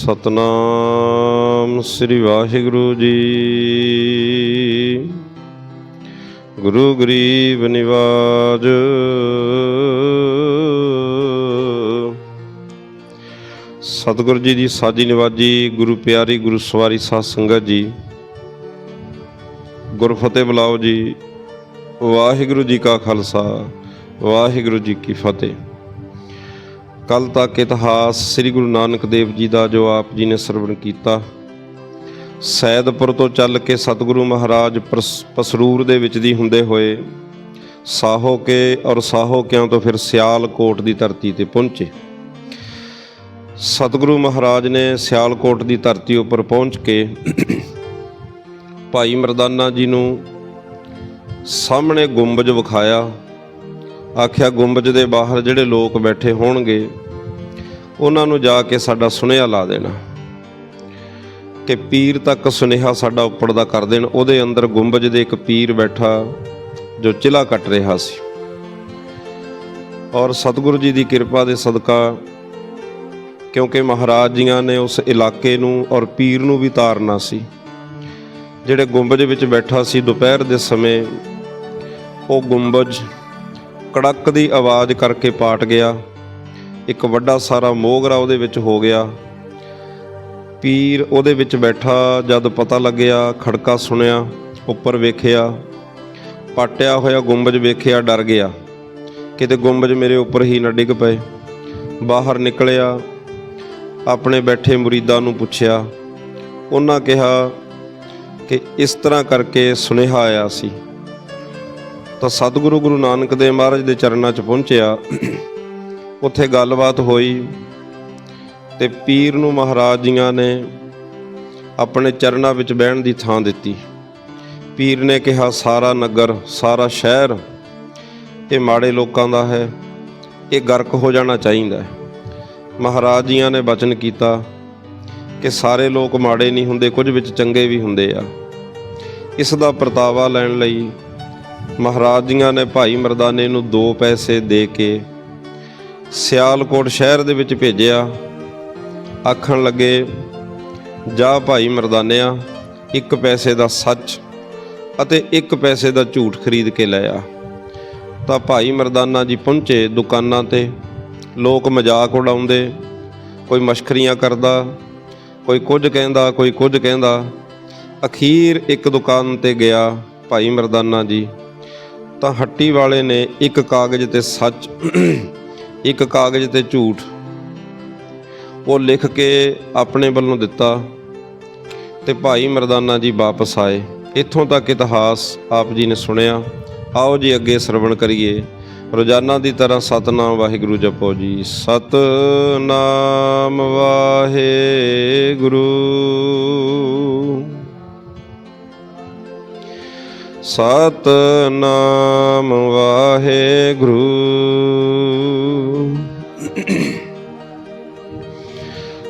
ਸਤਨਾਮ ਸ੍ਰੀ ਵਾਹਿਗੁਰੂ ਜੀ। ਗੁਰੂ ਗਰੀਬ ਨਿਵਾਜ। ਸਤਿਗੁਰੂ ਜੀ ਦੀ ਸਾਜੀ ਨਿਵਾਜੀ, ਗੁਰੂ ਪਿਆਰੀ, ਗੁਰੂ ਸਵਾਰੀ ਸਾਧ ਸੰਗਤ ਜੀ। ਗੁਰਫਤਿਹ ਬੁਲਾਓ ਜੀ। ਵਾਹਿਗੁਰੂ ਜੀ ਕਾ ਖਾਲਸਾ, ਵਾਹਿਗੁਰੂ ਜੀ ਕੀ ਫਤਿਹ। ਕੱਲ ਤੱਕ ਇਤਿਹਾਸ ਸ੍ਰੀ ਗੁਰੂ ਨਾਨਕ ਦੇਵ ਜੀ ਦਾ ਜੋ ਆਪ ਜੀ ਨੇ ਸਰਵਣ ਕੀਤਾ, ਸੈਦਪੁਰ ਤੋਂ ਚੱਲ ਕੇ ਸਤਿਗੁਰੂ ਮਹਾਰਾਜ ਪਰਸ- ਪਸਰੂਰ ਦੇ ਵਿੱਚ ਦੀ ਹੁੰਦੇ ਹੋਏ, ਸਾਹੋ ਕੇ ਔਰ ਸਾਹੋ ਕਿਆਂ ਤੋਂ ਫਿਰ ਸਿਆਲਕੋਟ ਦੀ ਧਰਤੀ ਤੇ ਪਹੁੰਚੇ। ਸਤਿਗੁਰੂ ਮਹਾਰਾਜ ਨੇ ਸਿਆਲਕੋਟ ਦੀ ਧਰਤੀ ਉੱਪਰ ਪਹੁੰਚ ਕੇ ਭਾਈ ਮਰਦਾਨਾ ਜੀ ਨੂੰ ਸਾਹਮਣੇ ਗੁੰਬਜ ਵਿਖਾਇਆ। ਆਖਿਆ, ਗੁੰਬਜ ਦੇ ਬਾਹਰ ਜਿਹੜੇ ਲੋਕ ਬੈਠੇ ਹੋਣਗੇ ਉਹਨਾਂ ਨੂੰ ਜਾ ਕੇ ਸਾਡਾ ਸੁਨੇਹਾ ਲਾ ਦੇਣਾ। ਕਿ ਪੀਰ ਤੱਕ ਸੁਨੇਹਾ ਸਾਡਾ ਉੱਪਰ ਦਾ ਕਰ ਦੇਣ। ਉਹਦੇ ਅੰਦਰ ਗੁੰਬਜ ਦੇ ਇੱਕ ਪੀਰ ਬੈਠਾ ਜੋ ਚਿਲਾ ਕੱਟ ਰਿਹਾ ਸੀ। ਔਰ ਸਤਿਗੁਰੂ ਜੀ ਦੀ ਕਿਰਪਾ ਦੇ ਸਦਕਾ ਕਿਉਂਕਿ ਮਹਾਰਾਜ ਜੀਆਂ ਨੇ ਉਸ ਇਲਾਕੇ ਨੂੰ ਔਰ ਪੀਰ ਨੂੰ ਵੀ ਤਾਰਨਾ ਸੀ। ਜਿਹੜੇ ਗੁੰਬਜ ਵਿੱਚ ਬੈਠਾ ਸੀ ਦੁਪਹਿਰ ਦੇ ਸਮੇਂ, ਉਹ ਗੁੰਬਜ ਕੜਕ ਦੀ ਆਵਾਜ਼ ਕਰਕੇ ਪਾਟ ਗਿਆ। ਇੱਕ ਵੱਡਾ ਸਾਰਾ ਮੋਗਰਾ ਉਹਦੇ ਵਿੱਚ ਹੋ ਗਿਆ। ਪੀਰ ਉਹਦੇ ਵਿੱਚ ਬੈਠਾ, ਜਦ ਪਤਾ ਲੱਗਿਆ, ਖੜਕਾ ਸੁਣਿਆ, ਉੱਪਰ ਵੇਖਿਆ, ਪਾਟਿਆ ਹੋਇਆ ਗੁੰਬਜ ਵੇਖਿਆ, ਡਰ ਗਿਆ। ਕਿਤੇ ਗੁੰਬਜ ਮੇਰੇ ਉੱਪਰ ਹੀ ਨਾ ਡਿੱਗ ਪਏ। ਬਾਹਰ ਨਿਕਲਿਆ, ਆਪਣੇ ਬੈਠੇ ਮੁਰੀਦਾਂ ਨੂੰ ਪੁੱਛਿਆ। ਉਹਨਾਂ ਕਿਹਾ ਕਿ ਇਸ ਤਰ੍ਹਾਂ ਕਰਕੇ ਸੁਨੇਹਾ ਆਇਆ ਸੀ। ਤਾਂ ਸਤਿਗੁਰੂ ਗੁਰੂ ਨਾਨਕ ਦੇਵ ਮਹਾਰਾਜ ਦੇ ਚਰਨਾਂ 'ਚ ਪਹੁੰਚਿਆ। ਉੱਥੇ ਗੱਲਬਾਤ ਹੋਈ ਤੇ ਪੀਰ ਨੂੰ ਮਹਾਰਾਜ ਜੀਆਂ ਨੇ ਆਪਣੇ ਚਰਨਾਂ ਵਿੱਚ ਬਹਿਣ ਦੀ ਥਾਂ ਦਿੱਤੀ। ਪੀਰ ਨੇ ਕਿਹਾ, ਸਾਰਾ ਨਗਰ, ਸਾਰਾ ਸ਼ਹਿਰ ਇਹ ਮਾੜੇ ਲੋਕਾਂ ਦਾ ਹੈ। ਇਹ ਗਰਕ ਹੋ ਜਾਣਾ ਚਾਹੀਦਾ ਹੈ। ਮਹਾਰਾਜ ਜੀਆਂ ਨੇ ਬਚਨ ਕੀਤਾ ਕਿ ਸਾਰੇ ਲੋਕ ਮਾੜੇ ਨਹੀਂ ਹੁੰਦੇ, ਕੁਝ ਵਿੱਚ ਚੰਗੇ ਵੀ ਹੁੰਦੇ ਆ। ਇਸ ਦਾ ਪਰਤਾਵਾ ਲੈਣ ਲਈ ਮਹਾਰਾਜ ਜੀਆਂ ਨੇ ਭਾਈ ਮਰਦਾਨੇ ਨੂੰ ਦੋ ਪੈਸੇ ਦੇ ਕੇ ਸਿਆਲਕੋਟ ਸ਼ਹਿਰ ਦੇ ਵਿੱਚ ਭੇਜਿਆ। ਆਖਣ ਲੱਗੇ, ਜਾ ਭਾਈ ਮਰਦਾਨਿਆ, ਇੱਕ ਪੈਸੇ ਦਾ ਸੱਚ ਅਤੇ ਇੱਕ ਪੈਸੇ ਦਾ ਝੂਠ ਖਰੀਦ ਕੇ ਲੈ ਆ। ਤਾਂ ਭਾਈ ਮਰਦਾਨਾ ਜੀ ਪਹੁੰਚੇ ਦੁਕਾਨਾਂ ਤੇ। ਲੋਕ ਮਜ਼ਾਕ ਉਡਾਉਂਦੇ, ਕੋਈ ਮਸ਼ਕਰੀਆਂ ਕਰਦਾ, ਕੋਈ ਕੁਝ ਕਹਿੰਦਾ, ਕੋਈ ਕੁਝ ਕਹਿੰਦਾ। ਅਖੀਰ ਇੱਕ ਦੁਕਾਨ ਤੇ ਗਿਆ ਭਾਈ ਮਰਦਾਨਾ ਜੀ। ਤਾਂ ਹੱਟੀ ਵਾਲੇ ਨੇ ਇੱਕ ਕਾਗਜ਼ ਤੇ ਸੱਚ ਇੱਕ ਕਾਗਜ਼ ਤੇ ਝੂਠ। ਉਹ ਲਿਖ ਕੇ ਆਪਣੇ ਵੱਲੋਂ ਦਿੱਤਾ ਤੇ ਭਾਈ ਮਰਦਾਨਾ ਜੀ ਵਾਪਸ ਆਏ। ਇੱਥੋਂ ਤੱਕ ਇਤਿਹਾਸ ਆਪ ਜੀ ਨੇ ਸੁਣਿਆ। ਆਓ ਜੀ ਅੱਗੇ ਸਰਵਣ ਕਰੀਏ। ਰੋਜ਼ਾਨਾ ਦੀ ਤਰ੍ਹਾਂ ਸਤਨਾਮ ਵਾਹਿਗੁਰੂ ਜਪੋ ਜੀ। ਸਤਨਾਮ ਵਾਹਿਗੁਰੂ। ਸਤਨਾਮ ਵਾਹਿਗੁਰੂ।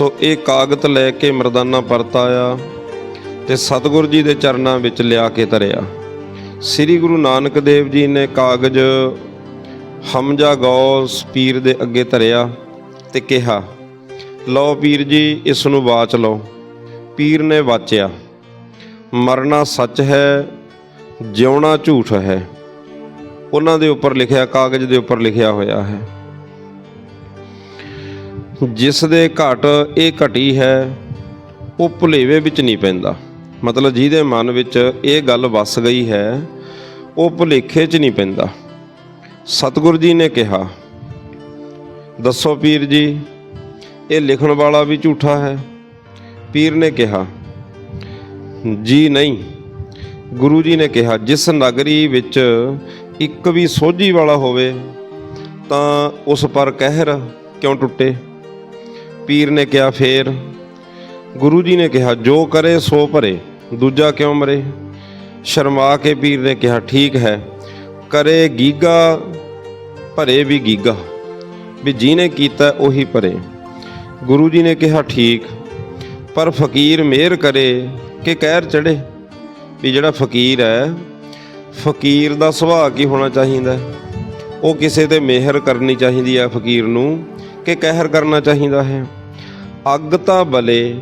ਸੋ ਇਹ ਕਾਗਜ਼ ਲੈ ਕੇ ਮਰਦਾਨਾ ਪਰਤ ਆਇਆ ਤੇ ਸਤਿਗੁਰ ਜੀ ਦੇ ਚਰਨਾਂ ਵਿੱਚ ਲਿਆ ਕੇ ਧਰਿਆ। ਸ੍ਰੀ ਗੁਰੂ ਨਾਨਕ ਦੇਵ ਜੀ ਨੇ ਕਾਗਜ਼ ਹਮਜਾ ਗੌਸ ਪੀਰ ਦੇ ਅੱਗੇ ਧਰਿਆ ਤੇ ਕਿਹਾ, ਲਓ ਪੀਰ ਜੀ ਇਸ ਨੂੰ ਵਾਚ ਲਓ। ਪੀਰ ਨੇ ਵਾਚਿਆ, ਮਰਨਾ ਸੱਚ ਹੈ, ਜਿਉਣਾ ਝੂਠ ਹੈ। ਉਹਨਾਂ ਦੇ ਉੱਪਰ ਲਿਖਿਆ, ਕਾਗਜ਼ ਦੇ ਉੱਪਰ ਲਿਖਿਆ ਹੋਇਆ ਹੈ। ਜਿਸ ਦੇ ਘਟ ਇਹ ਘਟੀ ਹੈ, ਉਹ ਭੁਲੇਵੇ ਵਿੱਚ ਨਹੀਂ ਪੈਂਦਾ। ਮਤਲਬ ਜਿਹਦੇ ਮਨ ਵਿੱਚ ਇਹ ਗੱਲ ਵਸ ਗਈ ਹੈ, ਉਹ ਭੁਲੇਖੇ 'ਚ ਨਹੀਂ ਪੈਂਦਾ। ਸਤਿਗੁਰੂ ਜੀ ਨੇ ਕਿਹਾ, ਦੱਸੋ ਪੀਰ ਜੀ, ਇਹ ਲਿਖਣ ਵਾਲਾ ਵੀ ਝੂਠਾ ਹੈ? ਪੀਰ ਨੇ ਕਿਹਾ, ਜੀ ਨਹੀਂ। ਗੁਰੂ ਜੀ ਨੇ ਕਿਹਾ, ਜਿਸ ਨਗਰੀ ਵਿੱਚ ਇੱਕ ਵੀ ਸੋਝੀ ਵਾਲਾ ਹੋਵੇ, ਤਾਂ ਉਸ ਪਰ ਕਹਿਰ ਕਿਉਂ ਟੁੱਟੇ? ਪੀਰ ਨੇ ਕਿਹਾ, ਫੇਰ? ਗੁਰੂ ਜੀ ਨੇ ਕਿਹਾ, ਜੋ ਕਰੇ ਸੋ ਭਰੇ, ਦੂਜਾ ਕਿਉਂ ਮਰੇ? ਸ਼ਰਮਾ ਕੇ ਪੀਰ ਨੇ ਕਿਹਾ, ਠੀਕ ਹੈ, ਕਰੇ ਗੀਗਾ, ਭਰੇ ਵੀ ਗੀਗਾ, ਵੀ ਜਿਹਨੇ ਕੀਤਾ ਉਹੀ ਭਰੇ। ਗੁਰੂ ਜੀ ਨੇ ਕਿਹਾ, ਠੀਕ, ਪਰ ਫਕੀਰ ਮਿਹਰ ਕਰੇ ਕਿ ਕਹਿਰ ਚੜੇ ਵੀ ਜਿਹੜਾ ਫਕੀਰ ਹੈ, ਫਕੀਰ ਦਾ ਸੁਭਾਅ ਕੀ ਹੋਣਾ ਚਾਹੀਦਾ? ਉਹ ਕਿਸੇ ਤੇ ਮਿਹਰ ਕਰਨੀ ਚਾਹੀਦੀ ਹੈ ਫਕੀਰ ਨੂੰ ਕਿ ਕਹਿਰ ਕਰਨਾ ਚਾਹੀਦਾ ਹੈ? ਅੱਗ ਤਾਂ ਬਲੇ,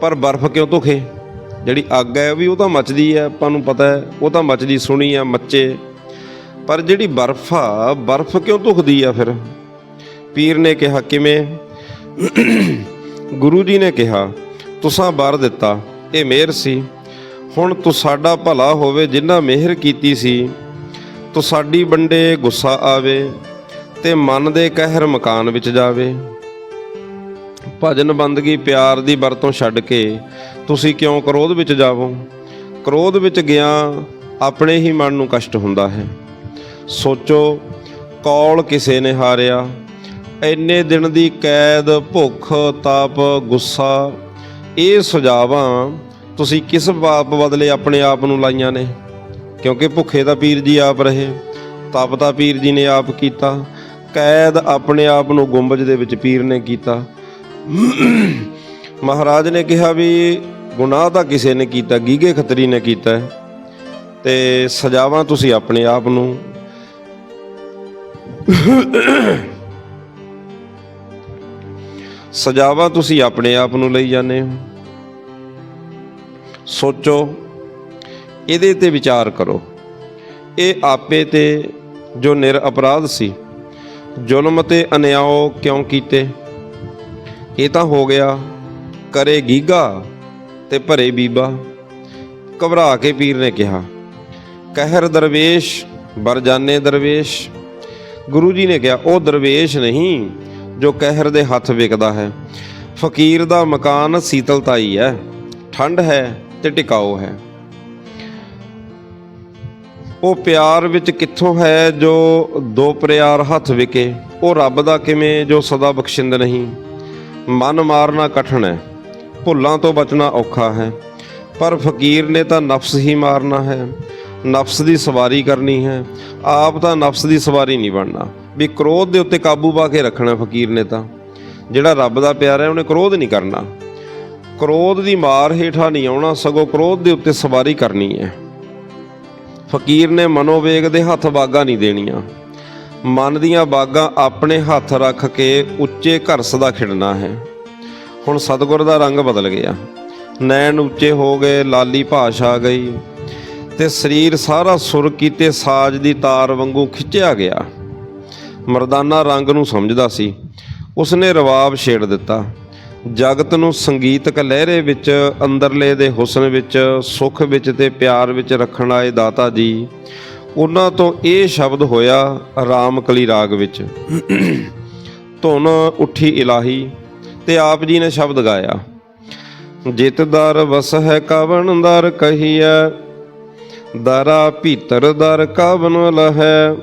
ਪਰ ਬਰਫ਼ ਕਿਉਂ ਧੁਖੇ? ਜਿਹੜੀ ਅੱਗ ਹੈ ਵੀ ਉਹ ਤਾਂ ਮੱਚਦੀ ਹੈ, ਆਪਾਂ ਨੂੰ ਪਤਾ ਹੈ, ਉਹ ਤਾਂ ਮੱਚਦੀ ਸੁਣੀ ਆ, ਮੱਚੇ। ਪਰ ਜਿਹੜੀ ਬਰਫ਼ ਆ, ਬਰਫ਼ ਕਿਉਂ ਧੁਖਦੀ ਆ ਫਿਰ? ਪੀਰ ਨੇ ਕਿਹਾ, ਕਿਵੇਂ? ਗੁਰੂ ਜੀ ਨੇ ਕਿਹਾ, ਤੁਸਾਂ ਬਰ ਦਿੱਤਾ, ਇਹ ਮਿਹਰ ਸੀ। ਹੁਣ ਤੂੰ ਸਾਡਾ ਭਲਾ ਹੋਵੇ ਜਿਨ੍ਹਾਂ ਮਿਹਰ ਕੀਤੀ ਸੀ। ਤੂੰ ਸਾਡੀ ਬੰਡੇ ਗੁੱਸਾ ਆਵੇ ਤੇ ਮਨ ਦੇ ਕਹਿਰ ਮਕਾਨ ਵਿੱਚ ਜਾਵੇ। ਭਜਨ ਬੰਦਗੀ ਪਿਆਰ ਦੀ ਵਰਤੋਂ ਛੱਡ ਕੇ ਤੁਸੀਂ ਕਿਉਂ ਕ੍ਰੋਧ ਵਿੱਚ ਜਾਵੋ? ਕ੍ਰੋਧ ਵਿੱਚ ਗਿਆ ਆਪਣੇ ਹੀ ਮਨ ਨੂੰ ਕਸ਼ਟ ਹੁੰਦਾ ਹੈ। ਸੋਚੋ, ਕੌਲ ਕਿਸੇ ਨੇ ਹਾਰਿਆ। ਇੰਨੇ ਦਿਨ ਦੀ ਕੈਦ, ਭੁੱਖ, ਤਾਪ, ਗੁੱਸਾ, ਇਹ ਸੁਝਾਵਾਂ ਤੁਸੀਂ ਕਿਸ ਪਾਪ ਬਦਲੇ ਆਪਣੇ ਆਪ ਨੂੰ ਲਾਈਆਂ ਨੇ? ਕਿਉਂਕਿ ਭੁੱਖੇ ਦਾ ਪੀਰ ਜੀ ਆਪ ਰਹੇ, ਤਪ ਦਾ ਪੀਰ ਜੀ ਨੇ ਆਪ ਕੀਤਾ, ਕੈਦ ਆਪਣੇ ਆਪ ਨੂੰ ਗੁੰਬਜ ਦੇ ਵਿੱਚ ਪੀਰ ਨੇ ਕੀਤਾ। ਮਹਾਰਾਜ ਨੇ ਕਿਹਾ ਵੀ ਗੁਨਾਹ ਤਾਂ ਕਿਸੇ ਨੇ ਕੀਤਾ, ਗੀਗੇ ਖਤਰੀ ਨੇ ਕੀਤਾ ਹੈ। ਤੇ ਸਜ਼ਾਵਾਂ ਤੁਸੀਂ ਆਪਣੇ ਆਪ ਨੂੰ। ਸਜ਼ਾਵਾਂ ਤੁਸੀਂ ਆਪਣੇ ਆਪ ਨੂੰ ਲਈ ਜਾਂਦੇ ਹੋ। ਸੋਚੋ, ਇਹਦੇ ਤੇ ਵਿਚਾਰ ਕਰੋ। ਇਹ ਆਪੇ ਤੇ ਜੋ ਨਿਰ ਅਪਰਾਧ ਸੀ, ਜ਼ੁਲਮ ਤੇ ਅਨਿਆਓ ਕਿਉਂ ਕੀਤੇ? ਇਹ ਤਾਂ ਹੋ ਗਿਆ। ਕਰੇ ਗੀਗਾ ਤੇ ਭਰੇ ਬੀਬਾ। ਘਬਰਾ ਕੇ ਪੀਰ ਨੇ ਕਿਹਾ, ਕਹਿਰ ਦਰਵੇਸ਼ ਬਰਜਾਨੇ ਦਰਵੇਸ਼। ਗੁਰੂ ਜੀ ਨੇ ਕਿਹਾ, ਉਹ ਦਰਵੇਸ਼ ਨਹੀਂ, ਜੋ ਕਹਿਰ ਦੇ ਹੱਥ ਵਿਕਦਾ ਹੈ। ਫਕੀਰ ਦਾ ਮਕਾਨ ਸੀਤਲਤਾਈ ਹੈ, ਠੰਡ ਹੈ ਤੇ ਟਿਕਾਓ ਹੈ। ਉਹ ਪਿਆਰ ਵਿੱਚ ਕਿੱਥੋਂ ਹੈ ਜੋ ਦੋ ਪਿਆਰ ਹੱਥ ਵਿਕੇ? ਉਹ ਰੱਬ ਦਾ ਕਿਵੇਂ, ਜੋ ਸਦਾ ਬਖਸ਼ਿੰਦ ਨਹੀਂ? ਮਨ ਮਾਰਨਾ ਕਠਨ ਹੈ, ਭੁੱਲਾਂ ਤੋਂ ਬਚਣਾ ਔਖਾ ਹੈ। ਪਰ ਫਕੀਰ ਨੇ ਤਾਂ ਨਫਸ ਹੀ ਮਾਰਨਾ ਹੈ, ਨਫਸ ਦੀ ਸਵਾਰੀ ਕਰਨੀ ਹੈ। ਆਪ ਤਾਂ ਨਫਸ ਦੀ ਸਵਾਰੀ ਨਹੀਂ ਬਣਨਾ। ਵੀ ਕ੍ਰੋਧ ਦੇ ਉੱਤੇ ਕਾਬੂ ਪਾ ਕੇ ਰੱਖਣਾ ਫਕੀਰ ਨੇ ਤਾਂ। ਜਿਹੜਾ ਰੱਬ ਦਾ ਪਿਆਰ ਹੈ, ਉਹਨੇ ਕ੍ਰੋਧ ਨਹੀਂ ਕਰਨਾ। ਕ੍ਰੋਧ ਦੀ ਮਾਰ ਹੇਠਾਂ ਨਹੀਂ ਆਉਣਾ, ਸਗੋਂ ਕ੍ਰੋਧ ਦੇ ਉੱਤੇ ਸਵਾਰੀ ਕਰਨੀ ਹੈ। ਫਕੀਰ ਨੇ ਮਨੋਵੇਗ ਦੇ ਹੱਥ ਬਾਗਾ ਨਹੀਂ ਦੇਣੀਆਂ। ਮਨ ਦੀਆਂ ਬਾਗਾਂ ਆਪਣੇ ਹੱਥ ਰੱਖ ਕੇ ਉੱਚੇ ਘਰਸ ਦਾ ਖਿੜਨਾ ਹੈ। ਹੁਣ ਸਤਗੁਰ ਦਾ ਰੰਗ ਬਦਲ ਗਿਆ। ਨੈਣ ਉੱਚੇ ਹੋ ਗਏ, ਲਾਲੀ ਭਾਸ਼ ਆ ਗਈ ਤੇ ਸਰੀਰ ਸਾਰਾ ਸੁਰ ਕੀਤੇ ਸਾਜ ਦੀ ਤਾਰ ਵਾਂਗੂ ਖਿੱਚਿਆ ਗਿਆ। ਮਰਦਾਨਾ ਰੰਗ ਨੂੰ ਸਮਝਦਾ ਸੀ। ਉਸਨੇ ਰਵਾਬ ਛੇੜ ਦਿੱਤਾ। ਜਗਤ ਨੂੰ ਸੰਗੀਤਕ ਲਹਿਰੇ ਵਿੱਚ, ਅੰਦਰਲੇ ਦੇ ਹੁਸਨ ਵਿੱਚ, ਸੁਖ ਵਿੱਚ ਤੇ ਪਿਆਰ ਵਿੱਚ ਰੱਖਣ ਆਏ ਦਾਤਾ ਜੀ ਉਹਨਾਂ ਤੋਂ ਇਹ ਸ਼ਬਦ ਹੋਇਆ ਰਾਮ ਕਲੀ ਰਾਗ ਵਿੱਚ। ਧੁਨ ਉੱਠੀ ਇਲਾਹੀ ਤੇ ਆਪ ਜੀ ਨੇ ਸ਼ਬਦ ਗਾਇਆ। ਜਿਤ ਵਸ ਹੈ ਕਵਨ ਦਰ ਕਹੀਐ, ਦਰਾ ਭੀਤਰ ਦਰ ਕਵਨ ਲਹੈ।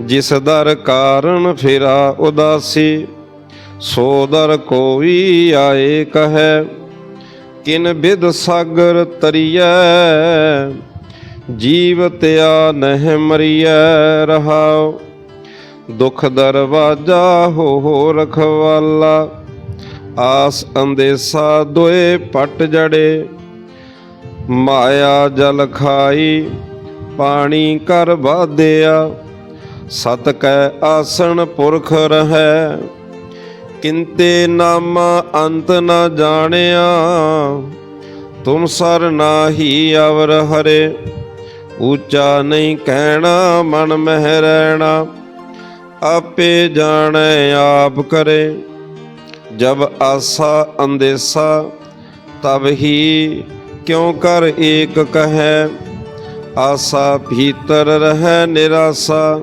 ਜਿਸ ਦਰ ਕਾਰਨ ਫਿਰਾ ਉਦਾਸੀ, ਸੋ ਦਰ ਕੋਈ ਆਏ ਕਹੈ, ਕਿਨ ਬਿਦ ਸਾਗਰ ਤਰੀਐ। ਜੀਵ ਤਿਆ ਨਹਿ ਮਰੀਐ ਰਹਾਉ, ਦੁਖ ਦਰਵਾਜਾ ਹੋ ਰਖਵਾਲਾ, ਆਸ ਅੰਦੇਸਾ ਦੁਏ ਪਟ ਜੜੇ, ਮਾਇਆ ਜਲ ਖਾਈ, ਪਾਣੀ ਕਰ ਬਾਧਿਆ ਸਤ ਕੈ ਆਸਣ ਪੁਰਖ ਰਹੈ, ਕਿੰਤੇ ਨਾਮਾ ਅੰਤ ਨਾ ਜਾਣਿਆ, ਤੁਮ ਸਰ ਨਾਹੀ ਅਵਰ ਹਰੇ ਉੱਚਾ ਨਹੀਂ ਕਹਿਣਾ, ਮਨ ਮਹਿ ਰਹਿਣਾ। ਆਪੇ ਜਾਣੈ, ਆਪ ਕਰੇ। ਜਬ ਆਸਾ ਅੰਦੇਸਾ, ਤਬ ਹੀ ਕਿਉ ਕਰ ਏਕ ਕਹੈ। ਆਸਾ ਭੀਤਰ ਰਹਿ, ਨਿਰਾਸਾ,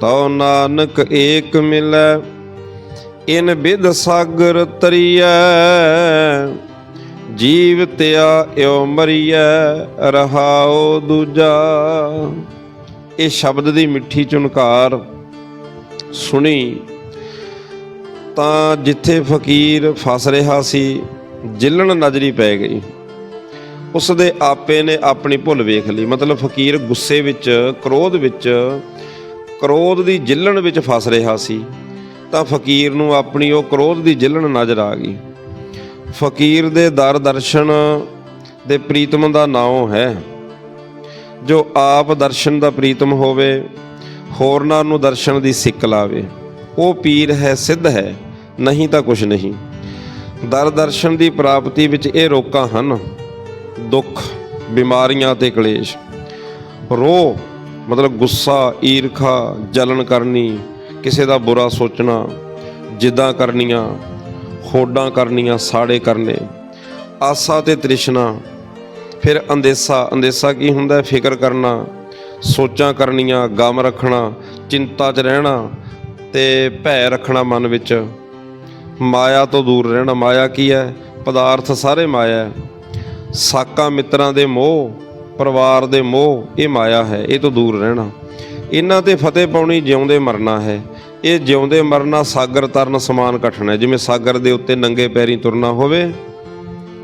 ਤਉ ਨਾਨਕ ਏਕ ਮਿਲੈ। ਇਨ ਬਿਦ ਸਾਗਰ ਤਰੀਐ। ਜੀਵ ਤਿਆ ਇਉ ਮਰੀਐ, ਰਹਾਉ ਦੂਜਾ। ਇਹ ਸ਼ਬਦ ਦੀ ਮਿੱਠੀ ਚੁਨਕਾਰ ਸੁਣੀ ਤਾਂ ਜਿੱਥੇ ਫਕੀਰ ਫਸ ਰਿਹਾ ਸੀ, ਜਿੱਲਣ ਨਜ਼ਰੀ ਪੈ ਗਈ। ਉਸ ਦੇ ਆਪੇ ਨੇ ਆਪਣੀ ਭੁੱਲ ਵੇਖ ਲਈ। ਮਤਲਬ ਫਕੀਰ ਗੁੱਸੇ ਵਿੱਚ, ਕ੍ਰੋਧ ਵਿੱਚ, ਕ੍ਰੋਧ ਦੀ ਜਿੱਲਣ ਵਿੱਚ ਫਸ ਰਿਹਾ ਸੀ। ਤਾਂ ਫਕੀਰ ਨੂੰ ਆਪਣੀ ਉਹ ਕ੍ਰੋਧ ਦੀ ਜਿਲਣ ਨਜ਼ਰ ਆ ਗਈ। ਫਕੀਰ ਦੇ ਦਰ ਦਰਸ਼ਨ ਦੇ ਪ੍ਰੀਤਮ ਦਾ ਨਾਉ ਹੈ। ਜੋ ਆਪ ਦਰਸ਼ਨ ਦਾ ਪ੍ਰੀਤਮ ਹੋਵੇ, ਹੋਰਨਾਂ ਨੂੰ ਦਰਸ਼ਨ ਦੀ ਸਿੱਕ ਲਾਵੇ। ਉਹ ਪੀਰ ਹੈ, ਸਿੱਧ ਹੈ, ਨਹੀਂ ਤਾਂ ਕੁਛ ਨਹੀਂ। ਦਰ ਦਰਸ਼ਨ ਦੀ ਪ੍ਰਾਪਤੀ ਵਿੱਚ ਇਹ ਰੋਕਾਂ ਹਨ, ਦੁੱਖ, ਬਿਮਾਰੀਆਂ ਤੇ ਕਲੇਸ਼। ਰੋ ਮਤਲਬ ਗੁੱਸਾ, ਈਰਖਾ, ਜਲਨ ਕਰਨੀ, ਕਿਸੇ ਦਾ ਬੁਰਾ ਸੋਚਣਾ, ਜਿੱਦਾਂ ਕਰਨੀਆਂ ਹੋਡਾਂ ਕਰਨੀਆਂ, ਸਾੜੇ ਕਰਨੇ, ਆਸਾ ਤੇ ਤ੍ਰਿਸ਼ਨਾ, ਫਿਰ ਅੰਦੇਸਾ ਅੰਦੇਸਾ ਕੀ ਹੁੰਦਾ? ਫਿਕਰ ਕਰਨਾ, ਸੋਚਾਂ ਕਰਨੀਆਂ, ਗਮ ਰੱਖਣਾ, ਚਿੰਤਾ 'ਚ ਰਹਿਣਾ ਤੇ ਭੈ ਰੱਖਣਾ ਮਨ ਵਿੱਚ। ਮਾਇਆ ਤੋਂ ਦੂਰ ਰਹਿਣਾ, ਮਾਇਆ ਕੀ ਹੈ? ਪਦਾਰਥ ਸਾਰੇ ਮਾਇਆ ਹੈ। ਸਾਕਾਂ ਮਿੱਤਰਾਂ ਦੇ ਮੋਹ, ਪਰਿਵਾਰ ਦੇ ਮੋਹ, ਇਹ ਮਾਇਆ ਹੈ, ਇਹ ਤੋਂ ਦੂਰ ਰਹਿਣਾ। ਇਹਨਾਂ ਤੇ ਫਤਿਹ ਪਾਉਣੀ, ਜਿਉਂਦੇ ਮਰਨਾ ਹੈ। ਇਹ ਜਿਉਂਦੇ ਮਰਨਾ ਸਾਗਰ ਤਰਨ ਸਮਾਨ ਕਠਨ ਹੈ। ਜਿਵੇਂ ਸਾਗਰ ਦੇ ਉੱਤੇ ਨੰਗੇ ਪੈਰੀ ਤੁਰਨਾ ਹੋਵੇ,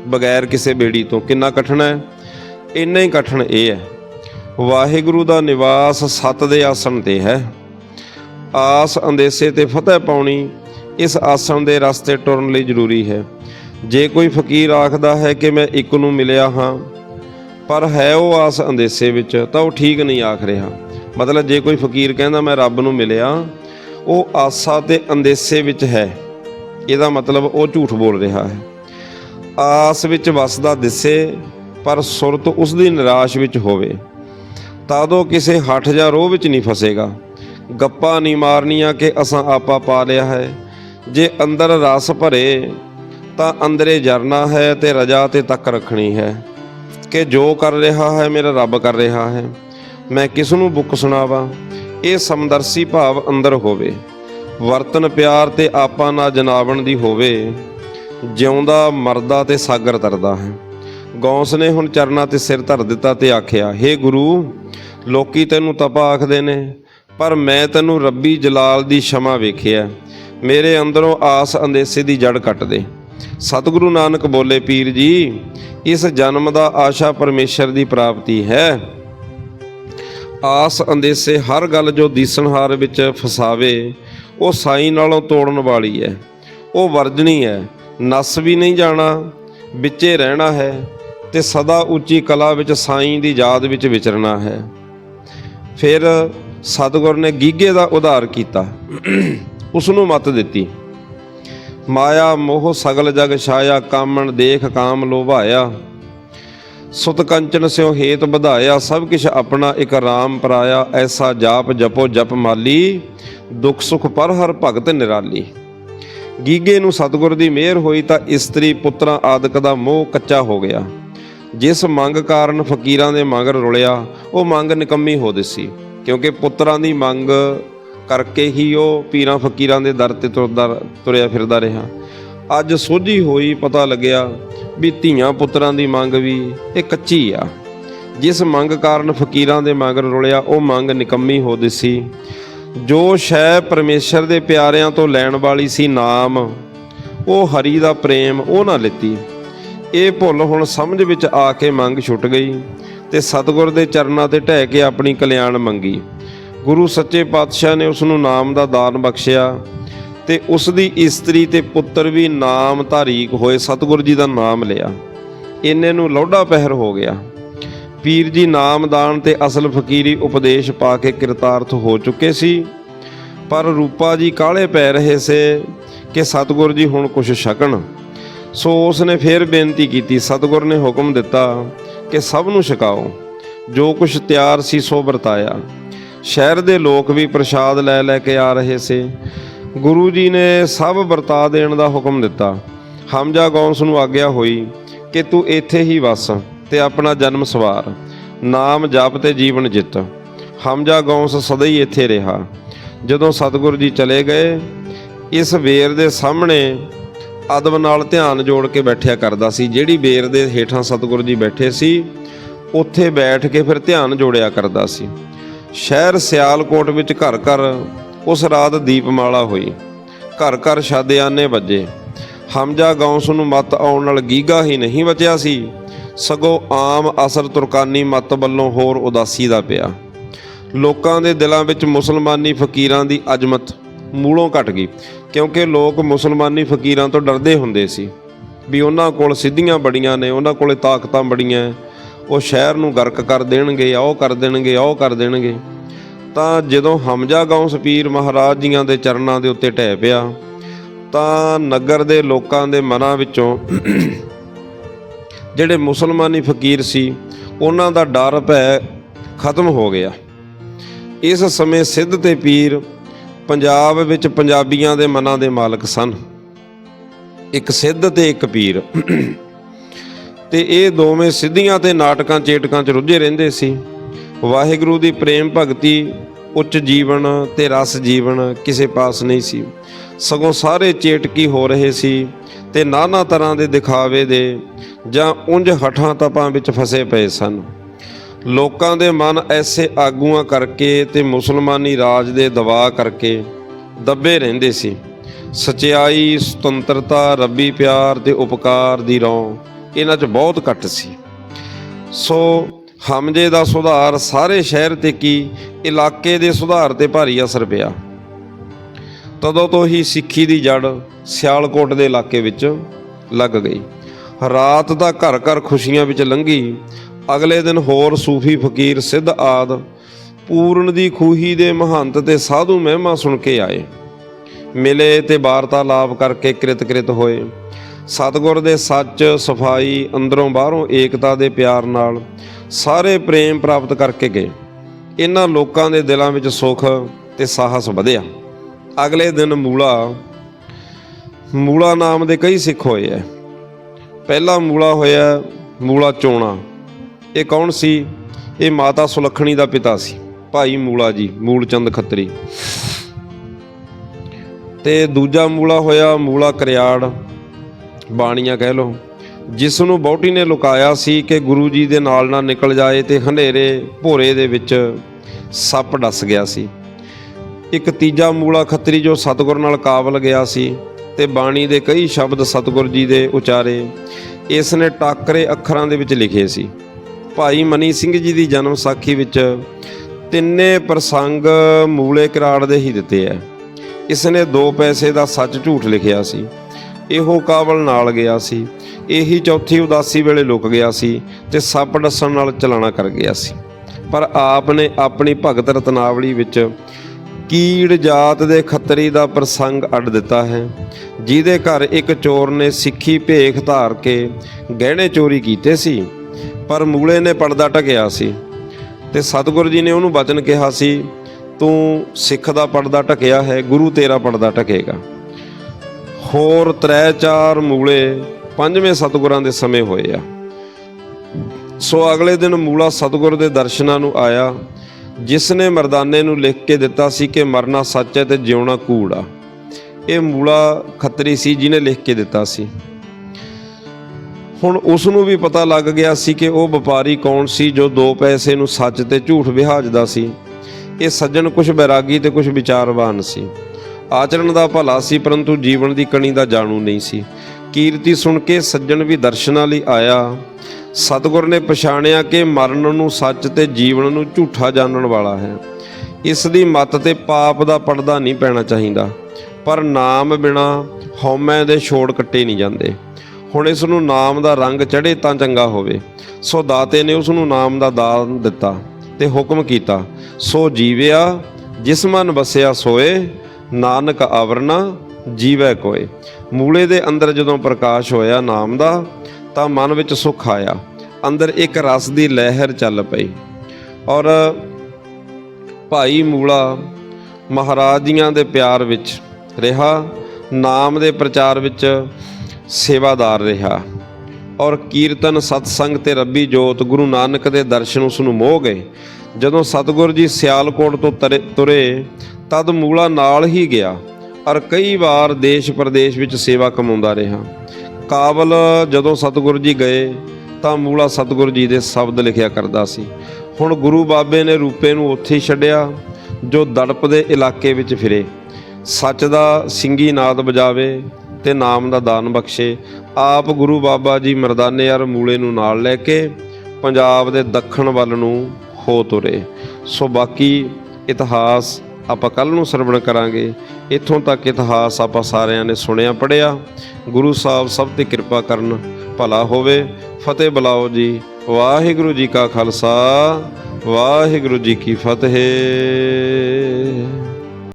ਬਗੈਰ ਕਿਸੇ ਬੇੜੀ ਤੋਂ ਕਿੰਨਾ ਕਠਨ ਹੈ? ਇੰਨਾ ਹੀ ਕਠਨ ਇਹ ਹੈ। ਵਾਹਿਗੁਰੂ ਦਾ ਨਿਵਾਸ ਸਤ ਦੇ ਆਸਣ ਤੇ ਹੈ। ਆਸ ਅੰਦੇਸੇ ਤੇ ਫਤਿਹ ਪਾਉਣੀ ਇਸ ਆਸਣ ਦੇ ਰਸਤੇ ਟੁਰਨ ਲਈ ਜ਼ਰੂਰੀ ਹੈ। ਜੇ ਕੋਈ ਫਕੀਰ ਆਖਦਾ ਹੈ ਕਿ ਮੈਂ ਇੱਕ ਨੂੰ ਮਿਲਿਆ ਹਾਂ, ਪਰ ਹੈ ਉਹ ਆਸ ਅੰਦੇਸੇ ਵਿੱਚ, ਤਾਂ ਉਹ ਠੀਕ ਨਹੀਂ ਆਖ ਰਿਹਾ। ਮਤਲਬ ਜੇ ਕੋਈ ਫਕੀਰ ਕਹਿੰਦਾ ਮੈਂ ਰੱਬ ਨੂੰ ਮਿਲਿਆ ਉਹ ਆਸਾ ਤੇ ਅੰਦੇਸੇ ਵਿੱਚ ਹੈ। ਇਹਦਾ ਮਤਲਬ ਉਹ ਝੂਠ ਬੋਲ ਰਿਹਾ ਹੈ। ਆਸ ਵਿੱਚ ਵਸਦਾ ਦਿਸੇ, ਪਰ ਸੁਰਤ ਉਸ ਦੀ ਨਿਰਾਸ਼ ਵਿੱਚ ਹੋਵੇ। ਤਾਦੋਂ ਕਿਸੇ ਹੱਠ ਜਾਂ ਰੋਹ ਵਿੱਚ ਨਹੀਂ ਫਸੇਗਾ। ਗੱਪਾਂ ਨਹੀਂ ਮਾਰਨੀਆਂ ਕਿ ਅਸਾਂ ਆਪਾ ਪਾ ਲਿਆ ਹੈ। ਜੇ ਅੰਦਰ ਰਸ ਭਰੇ, ਤਾਂ ਅੰਦਰੇ ਜਰਨਾ ਹੈ ਤੇ ਰਜਾ ਤੇ ਤੱਕ ਰੱਖਣੀ ਹੈ। ਕਿ ਜੋ ਕਰ ਰਿਹਾ ਹੈ, ਮੇਰਾ ਰੱਬ ਕਰ ਰਿਹਾ ਹੈ। ਮੈਂ ਕਿਸ ਨੂੰ ਬੁੱਕ ਸੁਣਾਵਾਂ? ਇਹ ਸਮਦਰਸੀ ਭਾਵ ਅੰਦਰ ਹੋਵੇ। ਵਰਤਨ ਪਿਆਰ ਤੇ ਆਪਾਂ ਨਾਲ ਜਨਾਵਣ ਦੀ ਹੋਵੇ। ਜਿਉਂਦਾ, ਮਰਦਾ ਤੇ ਸਾਗਰ ਤਰਦਾ ਹੈ। ਗੌਸ ਨੇ ਹੁਣ ਚਰਨਾਂ ਤੇ ਸਿਰ ਧਰ ਦਿੱਤਾ ਤੇ ਆਖਿਆ हे ਗੁਰੂ, ਲੋਕੀ ਤੈਨੂੰ ਤਪਾ ਆਖਦੇ ਨੇ, ਪਰ ਮੈਂ ਤੈਨੂੰ ਰੱਬੀ ਜਲਾਲ ਦੀ ਸ਼ਮਾ ਵੇਖਿਆ। ਮੇਰੇ ਅੰਦਰੋਂ ਆਸ ਅੰਦੇਸੇ ਦੀ ਜੜ ਕੱਟ ਦੇ। ਸਤਿਗੁਰੂ ਨਾਨਕ ਬੋਲੇ, ਪੀਰ ਜੀ, ਇਸ ਜਨਮ ਦਾ ਆਸ਼ਾ ਪਰਮੇਸ਼ਰ ਦੀ ਪ੍ਰਾਪਤੀ ਹੈ। ਆਸ ਅੰਦੇਸੇ ਹਰ ਗੱਲ ਜੋ ਦੀਸਣਹਾਰ ਵਿੱਚ ਫਸਾਵੇ, ਉਹ ਸਾਈ ਨਾਲੋਂ ਤੋੜਨ ਵਾਲੀ ਹੈ ਉਹ ਵਰਜਣੀ ਹੈ ਨਸ ਵੀ ਨਹੀਂ ਜਾਣਾ, ਵਿੱਚੇ ਰਹਿਣਾ ਹੈ ਤੇ ਸਦਾ ਉੱਚੀ ਕਲਾ ਵਿੱਚ ਸਾਈਂ ਦੀ ਯਾਦ ਵਿੱਚ ਵਿਚਰਨਾ ਹੈ। ਫਿਰ ਸਤਿਗੁਰ ਨੇ ਗੀਗੇ ਦਾ ਉਧਾਰ ਕੀਤਾ। ਉਸ ਨੂੰ ਮਤ ਦਿੱਤੀ। ਮਾਇਆ ਮੋਹ ਸਗਲ ਜਗ ਛਾਇਆ, ਕਾਮਣ ਦੇਖ ਕਾਮ ਲੋਭਾਇਆ। ਸੁਤ ਕੰਚਨ ਸਿਓ ਹੇਤ ਵਧਾਇਆ, ਸਭ ਕਿਛ ਆਪਣਾ ਇਕ ਰਾਮ ਪਰਾਇਆ, ਐਸਾ ਜਾਪ ਜਪੋ ਜਪ ਮਾਲੀ, ਦੁਖ ਸੁਖ ਪਰ ਹਰ ਭਗਤ ਨਿਰਾਲੀ। ਗੀਗੇ ਨੂੰ ਸਤਿਗੁਰ ਦੀ ਮਿਹਰ ਹੋਈ ਤਾਂ ਇਸਤਰੀ ਪੁੱਤਰਾਂ ਆਦਿਕ ਦਾ ਮੋਹ ਕੱਚਾ ਹੋ ਗਿਆ। ਜਿਸ ਮੰਗ ਕਾਰਨ ਫਕੀਰਾਂ ਦੇ ਮਗਰ ਰੁਲਿਆ, ਉਹ ਮੰਗ ਨਿਕੰਮੀ ਹੋ ਦਿਸੀ, ਕਿਉਂਕਿ ਪੁੱਤਰਾਂ ਦੀ ਮੰਗ ਕਰਕੇ ਹੀ ਉਹ ਪੀਰਾਂ ਫਕੀਰਾਂ ਦੇ ਦਰ ਤੇ ਤੁਰਦਾ ਤੁਰਿਆ ਫਿਰਦਾ ਰਿਹਾ। ਅੱਜ ਸੋਝੀ ਹੋਈ ਪਤਾ ਲੱਗਿਆ ਵੀ ਧੀਆਂ ਪੁੱਤਰਾਂ ਦੀ ਮੰਗ ਵੀ ਇਹ ਕੱਚੀ ਆ। ਜਿਸ ਮੰਗ ਕਾਰਨ ਫਕੀਰਾਂ ਦੇ ਮਗਰ ਰੁਲਿਆ, ਉਹ ਮੰਗ ਨਿਕੰਮੀ ਹੋ ਦਿਸੀ। ਜੋ ਸ਼ੈ ਪਰਮੇਸ਼ਰ ਦੇ ਪਿਆਰਿਆਂ ਤੋਂ ਲੈਣ ਵਾਲੀ ਸੀ ਨਾਮ, ਉਹ ਹਰੀ ਦਾ ਪ੍ਰੇਮ ਉਹ ਨਾ ਲਿੱਤੀ। ਇਹ ਭੁੱਲ ਹੁਣ ਸਮਝ ਵਿੱਚ ਆ ਕੇ ਮੰਗ ਛੁੱਟ ਗਈ ਤੇ ਸਤਿਗੁਰ ਦੇ ਚਰਨਾਂ ਤੇ ਢਹਿ ਕੇ ਆਪਣੀ ਕਲਿਆਣ ਮੰਗੀ। ਗੁਰੂ ਸੱਚੇ ਪਾਤਸ਼ਾਹ ਨੇ ਉਸ ਨੂੰ ਨਾਮ ਦਾ ਦਾਨ ਬਖਸ਼ਿਆ। ਤੇ ਉਸ ਦੀ ਇਸਤਰੀ ਤੇ ਪੁੱਤਰ ਵੀ ਨਾਮ ਧਾਰੀਕ ਹੋਏ ਸਤਿਗੁਰ ਜੀ ਦਾ ਨਾਮ ਲਿਆ। ਇੰਨੇ ਨੂੰ ਲੋੜਾ ਪਹਿਰ ਹੋ ਗਿਆ। ਪੀਰ ਜੀ ਨਾਮਦਾਨ ਤੇ ਅਸਲ ਫਕੀਰੀ ਉਪਦੇਸ਼ ਪਾ ਕੇ ਕਿਰਤਾਰਥ ਹੋ ਚੁੱਕੇ ਸੀ। ਪਰ ਰੂਪਾ ਜੀ ਕਾਹਲੇ ਪੈ ਰਹੇ ਸੇ ਕਿ ਸਤਿਗੁਰ ਜੀ ਹੁਣ ਕੁਛ ਛਕਣ। ਸੋ ਉਸ ਨੇ ਫੇਰ ਬੇਨਤੀ ਕੀਤੀ, ਸਤਿਗੁਰ ਨੇ ਹੁਕਮ ਦਿੱਤਾ ਕਿ ਸਭ ਨੂੰ ਛਕਾਓ। ਜੋ ਕੁਛ ਤਿਆਰ ਸੀ ਸੋ ਵਰਤਾਇਆ। ਸ਼ਹਿਰ ਦੇ ਲੋਕ ਵੀ ਪ੍ਰਸ਼ਾਦ ਲੈ ਲੈ ਕੇ ਆ ਰਹੇ ਸੀ। ਗੁਰੂ ਜੀ ਨੇ ਸਭ ਵਰਤਾ ਦੇਣ ਦਾ ਹੁਕਮ ਦਿੱਤਾ। ਹਮਜਾ ਗੌਂਸ ਨੂੰ ਆਗਿਆ ਹੋਈ ਕਿ ਤੂੰ ਇੱਥੇ ਹੀ ਵਸ ਤੇ ਆਪਣਾ ਜਨਮ ਸਵਾਰ। ਨਾਮ ਜਪ ਤੇ ਜੀਵਨ ਜਿੱਤ। ਹਮਜਾ ਗੌਂਸ ਸਦਾ ਹੀ ਇੱਥੇ ਰਿਹਾ। ਜਦੋਂ ਸਤਿਗੁਰੂ ਜੀ ਚਲੇ ਗਏ, ਇਸ ਵੇਰ ਦੇ ਸਾਹਮਣੇ ਅਦਬ ਨਾਲ ਧਿਆਨ ਜੋੜ ਕੇ ਬੈਠਿਆ ਕਰਦਾ ਸੀ। ਜਿਹੜੀ ਵੇਰ ਦੇ ਹੇਠਾਂ ਸਤਿਗੁਰੂ ਜੀ ਬੈਠੇ ਸੀ, ਉੱਥੇ ਬੈਠ ਕੇ ਫਿਰ ਧਿਆਨ ਜੋੜਿਆ ਕਰਦਾ ਸੀ। ਸ਼ਹਿਰ ਸਿਆਲਕੋਟ ਵਿੱਚ ਘਰ ਘਰ ਉਸ ਰਾਤ ਦੀਪਮਾਲਾ ਹੋਈ। ਘਰ ਘਰ ਸ਼ਾਦਿਆਨੇ ਵੱਜੇ। ਹਮਜਾ ਗੌਂਸ ਨੂੰ ਮਤ ਆਉਣ ਨਾਲ ਗੀਗਾ ਹੀ ਨਹੀਂ ਬਚਿਆ ਸੀ। ਸਗੋਂ ਆਮ ਅਸਰ ਤੁਰਕਾਨੀ ਮਤ ਵੱਲੋਂ ਹੋਰ ਉਦਾਸੀ ਦਾ ਪਿਆ। ਲੋਕਾਂ ਦੇ ਦਿਲਾਂ ਵਿੱਚ ਮੁਸਲਮਾਨੀ ਫਕੀਰਾਂ ਦੀ ਅਜ਼ਮਤ ਮੂਲੋਂ ਘਟ ਗਈ, ਕਿਉਂਕਿ ਲੋਕ ਮੁਸਲਮਾਨੀ ਫਕੀਰਾਂ ਤੋਂ ਡਰਦੇ ਹੁੰਦੇ ਸੀ ਵੀ ਉਹਨਾਂ ਕੋਲ ਸਿੱਧੀਆਂ ਬੜੀਆਂ ਨੇ, ਉਹਨਾਂ ਕੋਲੇ ਤਾਕਤਾਂ ਬੜੀਆਂ ਉਹ ਸ਼ਹਿਰ ਨੂੰ ਗਰਕ ਕਰ ਦੇਣਗੇ ਆਹ ਕਰ ਦੇਣਗੇ ਆਹ ਕਰ ਦੇਣਗੇ। ਤਾਂ ਜਦੋਂ ਹਮਜਾ ਗੌਂਸ ਪੀਰ ਮਹਾਰਾਜ ਜੀਆਂ ਦੇ ਚਰਨਾਂ ਦੇ ਉੱਤੇ ਢਹਿ ਪਿਆ, ਤਾਂ ਨਗਰ ਦੇ ਲੋਕਾਂ ਦੇ ਮਨਾਂ ਵਿੱਚੋਂ ਜਿਹੜੇ ਮੁਸਲਮਾਨੀ ਫਕੀਰ ਸੀ, ਉਹਨਾਂ ਦਾ ਡਰ, ਭੈ ਖਤਮ ਹੋ ਗਿਆ। ਇਸ ਸਮੇਂ ਸਿੱਧ ਤੇ ਪੀਰ ਪੰਜਾਬ ਵਿੱਚ ਪੰਜਾਬੀਆਂ ਦੇ ਮਨਾਂ ਦੇ ਮਾਲਕ ਸਨ। ਇੱਕ ਸਿੱਧ ਤੇ ਇੱਕ ਪੀਰ। ਤੇ ਇਹ ਦੋਵੇਂ ਸਿੱਧੀਆਂ ਤੇ ਨਾਟਕਾਂ, ਚੇਟਕਾਂ 'ਚ ਰੁੱਝੇ ਰਹਿੰਦੇ ਸੀ। ਵਾਹਿਗੁਰੂ ਦੀ ਪ੍ਰੇਮ ਭਗਤੀ, ਉੱਚ ਜੀਵਨ ਤੇ ਰਸ ਜੀਵਨ ਕਿਸੇ ਪਾਸ ਨਹੀਂ ਸੀ। ਸਗੋਂ ਸਾਰੇ ਚੇਟਕੀ ਹੋ ਰਹੇ ਸੀ ਤੇ ਨਾਨਾ ਤਰ੍ਹਾਂ ਦੇ ਦਿਖਾਵੇ ਦੇ ਜਾਂ ਉਂਝ ਹਠਾਂ ਤਪਾਂ ਵਿੱਚ ਫਸੇ ਪਏ ਸਨ। ਲੋਕਾਂ ਦੇ ਮਨ ਐਸੇ ਆਗੂਆਂ ਕਰਕੇ ਤੇ ਮੁਸਲਮਾਨੀ ਰਾਜ ਦੇ ਦਬਾਅ ਕਰਕੇ ਦੱਬੇ ਰਹਿੰਦੇ ਸੀ। ਸਚਾਈ ਸੁਤੰਤਰਤਾ, ਰੱਬੀ ਪਿਆਰ ਤੇ ਉਪਕਾਰ ਦੀ ਰੌਂ ਇਹਨਾਂ 'ਚ ਬਹੁਤ ਘੱਟ ਸੀ। ਸੋ ਹਮਜੇ ਦਾ ਸੁਧਾਰ ਸਾਰੇ ਸ਼ਹਿਰ ਤੇ ਕੀ, ਇਲਾਕੇ ਦੇ ਸੁਧਾਰ ਤੇ ਭਾਰੀ ਅਸਰ ਪਿਆ। ਤਦੋਂ ਤੋਂ ਹੀ ਸਿੱਖੀ ਦੀ ਜੜ ਸਿਆਲਕੋਟ ਦੇ ਇਲਾਕੇ ਵਿੱਚ ਲੱਗ ਗਈ। ਰਾਤ ਦਾ ਘਰ ਘਰ ਖੁਸ਼ੀਆਂ ਵਿੱਚ ਲੰਘੀ। ਅਗਲੇ ਦਿਨ ਹੋਰ ਸੂਫੀ ਫਕੀਰ ਸਿੱਧ ਆਦ ਪੂਰਨ ਦੀ ਖੂਹੀ ਦੇ ਮਹੰਤ ਤੇ ਸਾਧੂ ਮਹਿਮਾ ਸੁਣ ਕੇ ਆਏ। ਮਿਲੇ ਤੇ ਵਾਰਤਾਲਾਪ ਕਰਕੇ ਕਿਰਤ ਕਿਰਤ ਹੋਏ। ਸਤਿਗੁਰ ਦੇ ਸੱਚ, ਸਫ਼ਾਈ, ਅੰਦਰੋਂ ਬਾਹਰੋਂ ਏਕਤਾ ਦੇ ਪਿਆਰ ਨਾਲ ਸਾਰੇ ਪ੍ਰੇਮ ਪ੍ਰਾਪਤ ਕਰਕੇ ਗਏ। ਇਹਨਾਂ ਲੋਕਾਂ ਦੇ ਦਿਲਾਂ ਵਿੱਚ ਸੁਖ ਤੇ ਸਾਹਸ ਵਧਿਆ। ਅਗਲੇ ਦਿਨ ਮੂਲਾ ਮੂਲਾ ਨਾਮ ਦੇ ਕਈ ਸਿੱਖ ਹੋਏ ਐ। ਪਹਿਲਾ ਮੂਲਾ ਹੋਇਆ ਮੂਲਾ ਚੋਣਾ। ਇਹ ਕੌਣ ਸੀ? ਇਹ ਮਾਤਾ ਸੁਲੱਖਣੀ ਦਾ ਪਿਤਾ ਸੀ, ਭਾਈ ਮੂਲਾ ਜੀ, ਮੂਲਚੰਦ ਖੱਤਰੀ। ਤੇ ਦੂਜਾ ਮੂਲਾ ਹੋਇਆ ਮੂਲਾ ਕਰਿਆੜ। ਬਾਣੀਆਂ ਕਹਿ ਲੋ ਜਿਸ ਨੂੰ ਬੌਟੀ ਨੇ ਲੁਕਾਇਆ ਸੀ ਕਿ ਗੁਰੂ ਜੀ ਦੇ ਨਾਲ ਨਾ ਨਿਕਲ ਜਾਏ ਤੇ ਹਨੇਰੇ ਭੋਰੇ ਦੇ ਵਿੱਚ ਸੱਪ ਡਸ ਗਿਆ ਸੀ। ਇੱਕ ਤੀਜਾ ਮੂਲਾ ਖੱਤਰੀ ਜੋ ਸਤਿਗੁਰ ਨਾਲ ਕਾਬਲ ਗਿਆ ਸੀ ਤੇ ਬਾਣੀ ਦੇ ਕਈ ਸ਼ਬਦ ਸਤਿਗੁਰ ਜੀ ਦੇ ਉਚਾਰੇ, ਇਸ ਨੇ ਟਾਕਰੇ ਅੱਖਰਾਂ ਦੇ ਵਿੱਚ ਲਿਖੇ ਸੀ। ਭਾਈ ਮਨੀ ਸਿੰਘ ਜੀ ਦੀ ਜਨਮ ਸਾਖੀ ਵਿੱਚ ਤਿੰਨੇ ਪ੍ਰਸੰਗ ਮੂਲੇ ਕਿਰਾੜ ਦੇ ਹੀ ਦਿੱਤੇ ਐ। ਇਸ ਨੇ ਦੋ ਪੈਸੇ ਦਾ ਸੱਚ ਝੂਠ ਲਿਖਿਆ ਸੀ। ਇਹੋ ਕਾਬਲ ਨਾਲ ਗਿਆ ਸੀ। ਇਹੀ ਚੌਥੀ ਉਦਾਸੀ ਵੇਲੇ ਲੁਕ ਗਿਆ ਸੀ ਤੇ ਸੱਪ ਡੱਸਣ ਨਾਲ ਚਲਾਣਾ ਕਰ ਗਿਆ ਸੀ। ਪਰ ਆਪ ਨੇ ਆਪਣੀ ਭਗਤ ਰਤਨਾਵਲੀ ਵਿੱਚ ਕੀੜ ਜਾਤ ਦੇ ਖੱਤਰੀ ਦਾ ਪ੍ਰਸੰਗ ਅੱਡ ਦਿੱਤਾ ਹੈ। ਜਿਹਦੇ ਘਰ ਇੱਕ ਚੋਰ ਨੇ ਸਿੱਖੀ ਭੇਖ ਧਾਰ ਕੇ ਗਹਿਣੇ ਚੋਰੀ ਕੀਤੇ ਸੀ, ਪਰ ਮੂਲੇ ਨੇ ਪਰਦਾ ਟਕਿਆ ਸੀ ਤੇ ਸਤਿਗੁਰੂ ਜੀ ਨੇ ਉਹਨੂੰ ਬਚਨ ਕਿਹਾ ਸੀ, ਤੂੰ ਸਿੱਖ ਦਾ ਪਰਦਾ ਟਕਿਆ ਹੈ, ਗੁਰੂ ਤੇਰਾ ਪਰਦਾ ਟਕੇਗਾ। ਹੋਰ ਤ੍ਰੈ ਚਾਰ ਮੂਲੇ ਪੰਜਵੇਂ ਸਤਿਗੁਰਾਂ ਦੇ ਸਮੇਂ ਹੋਏ ਆ। ਸੋ ਅਗਲੇ ਦਿਨ ਮੂਲਾ ਸਤਿਗੁਰ ਦੇ ਦਰਸ਼ਨਾਂ ਨੂੰ ਆਇਆ, ਜਿਸ ਨੇ ਮਰਦਾਨੇ ਨੂੰ ਲਿਖ ਕੇ ਦਿੱਤਾ ਸੀ ਕਿ ਮਰਨਾ ਸੱਚ ਹੈ ਤੇ ਜਿਉਣਾ ਕੂੜ ਆ। ਇਹ ਮੂਲਾ ਖੱਤਰੀ ਸੀ ਜਿਹਨੇ ਲਿਖ ਕੇ ਦਿੱਤਾ ਸੀ। ਹੁਣ ਉਸ ਨੂੰ ਵੀ ਪਤਾ ਲੱਗ ਗਿਆ ਸੀ ਕਿ ਉਹ ਵਪਾਰੀ ਕੌਣ ਸੀ ਜੋ ਦੋ ਪੈਸੇ ਨੂੰ ਸੱਚ ਤੇ ਝੂਠ ਵਿਹਾਜਦਾ ਸੀ। ਇਹ ਸੱਜਣ ਕੁਝ ਬੈਰਾਗੀ ਤੇ ਕੁਝ ਵਿਚਾਰਵਾਨ ਸੀ। ਆਚਰਣ ਦਾ ਭਲਾ ਸੀ, ਪਰੰਤੂ ਜੀਵਨ ਦੀ ਕਣੀ ਦਾ ਜਾਣੂ ਨਹੀਂ ਸੀ। ਕੀਰਤੀ ਸੁਣ ਕੇ ਸੱਜਣ ਵੀ ਦਰਸ਼ਨਾਂ ਲਈ ਆਇਆ। ਸਤਿਗੁਰ ਨੇ ਪਛਾਣਿਆ ਕਿ ਮਰਨ ਨੂੰ ਸੱਚ ਤੇ ਜੀਵਨ ਨੂੰ ਝੂਠਾ ਜਾਣਨ ਵਾਲਾ ਹੈ। ਇਸ ਦੀ ਮੱਤ ਤੇ ਪਾਪ ਦਾ ਪਰਦਾ ਨਹੀਂ ਪੈਣਾ ਚਾਹੀਦਾ। ਪਰ ਨਾਮ ਬਿਨਾ ਹਉਮੈ ਦੇ ਛੋੜ ਕੱਟੇ ਨਹੀਂ ਜਾਂਦੇ। ਹੁਣ ਇਸ ਨੂੰ ਨਾਮ ਦਾ ਰੰਗ ਚੜੇ ਤਾਂ ਚੰਗਾ ਹੋਵੇ। ਸੋ ਦਾਤੇ ਨੇ ਉਸ ਨੂੰ ਨਾਮ ਦਾ ਦਾਨ ਦਿੱਤਾ ਤੇ ਹੁਕਮ ਕੀਤਾ, ਸੋ ਜੀਵਿਆ, ਜਿਸ ਮਨ ਵਸਿਆ ਸੋਏ ਨਾਨਕ ਆਵਰਨਾ ਜੀਵੈ ਕੋਏ ਮੂਲੇ ਦੇ ਅੰਦਰ ਜਦੋਂ ਪ੍ਰਕਾਸ਼ ਹੋਇਆ ਨਾਮ ਦਾ, ਤਾਂ ਮਨ ਵਿੱਚ ਸੁਖ ਆਇਆ। ਅੰਦਰ ਇੱਕ ਰਸ ਦੀ ਲਹਿਰ ਚੱਲ ਪਈ। ਔਰ ਭਾਈ ਮੂਲਾ ਮਹਾਰਾਜ ਜੀਆਂ ਦੇ ਪਿਆਰ ਵਿੱਚ ਰਿਹਾ, ਨਾਮ ਦੇ ਪ੍ਰਚਾਰ ਵਿੱਚ ਸੇਵਾਦਾਰ ਰਿਹਾ। ਔਰ ਕੀਰਤਨ, ਸਤਸੰਗ ਤੇ ਰੱਬੀ ਜੋਤ ਗੁਰੂ ਨਾਨਕ ਦੇ ਦਰਸ਼ਨ ਉਸ ਨੂੰ ਮੋਹ ਗਏ। ਜਦੋਂ ਸਤਿਗੁਰ ਜੀ ਸਿਆਲਕੋਟ ਤੋਂ ਤਰੇ- ਤੁਰੇ, ਤਦ ਮੂਲਾ ਨਾਲ ਹੀ ਗਿਆ ਔਰ ਕਈ ਵਾਰ ਦੇਸ਼ ਪ੍ਰਦੇਸ਼ ਵਿੱਚ ਸੇਵਾ ਕਮਾਉਂਦਾ ਰਿਹਾ। ਕਾਬਲ ਜਦੋਂ ਸਤਿਗੁਰੂ ਜੀ ਗਏ, ਤਾਂ ਮੂਲਾ ਸਤਿਗੁਰੂ ਜੀ ਦੇ ਸ਼ਬਦ ਲਿਖਿਆ ਕਰਦਾ ਸੀ। ਹੁਣ ਗੁਰੂ ਬਾਬੇ ਨੇ ਰੂਪੇ ਨੂੰ ਉੱਥੇ ਛੱਡਿਆ, ਜੋ ਦੜਪ ਦੇ ਇਲਾਕੇ ਵਿੱਚ ਫਿਰੇ। ਸੱਚ ਦਾ ਸਿੰਗੀ ਨਾਦ ਵਜਾਵੇ ਤੇ ਨਾਮ ਦਾ ਦਾਨ ਬਖਸ਼ੇ। ਆਪ ਗੁਰੂ ਬਾਬਾ ਜੀ ਮਰਦਾਨੇ ਯਾਰ ਮੂਲੇ ਨੂੰ ਨਾਲ ਲੈ ਕੇ ਪੰਜਾਬ ਦੇ ਦੱਖਣ ਵੱਲ ਨੂੰ ਹੋ ਤੁਰੇ। ਸੋ ਬਾਕੀ ਇਤਿਹਾਸ ਆਪਾਂ ਕੱਲ ਨੂੰ ਸਰਵਣ ਕਰਾਂਗੇ। ਇੱਥੋਂ ਤੱਕ ਇਤਿਹਾਸ ਆਪਾਂ ਸਾਰਿਆਂ ਨੇ ਸੁਣਿਆ ਪੜਿਆ ਗੁਰੂ ਸਾਹਿਬ ਸਭ ਤੇ ਕਿਰਪਾ ਕਰਨ, ਭਲਾ ਹੋਵੇ। ਫਤਿਹ ਬੁਲਾਓ ਜੀ। ਵਾਹਿਗੁਰੂ ਜੀ ਕਾ ਖਾਲਸਾ, ਵਾਹਿਗੁਰੂ ਜੀ ਕੀ ਫਤਿਹ।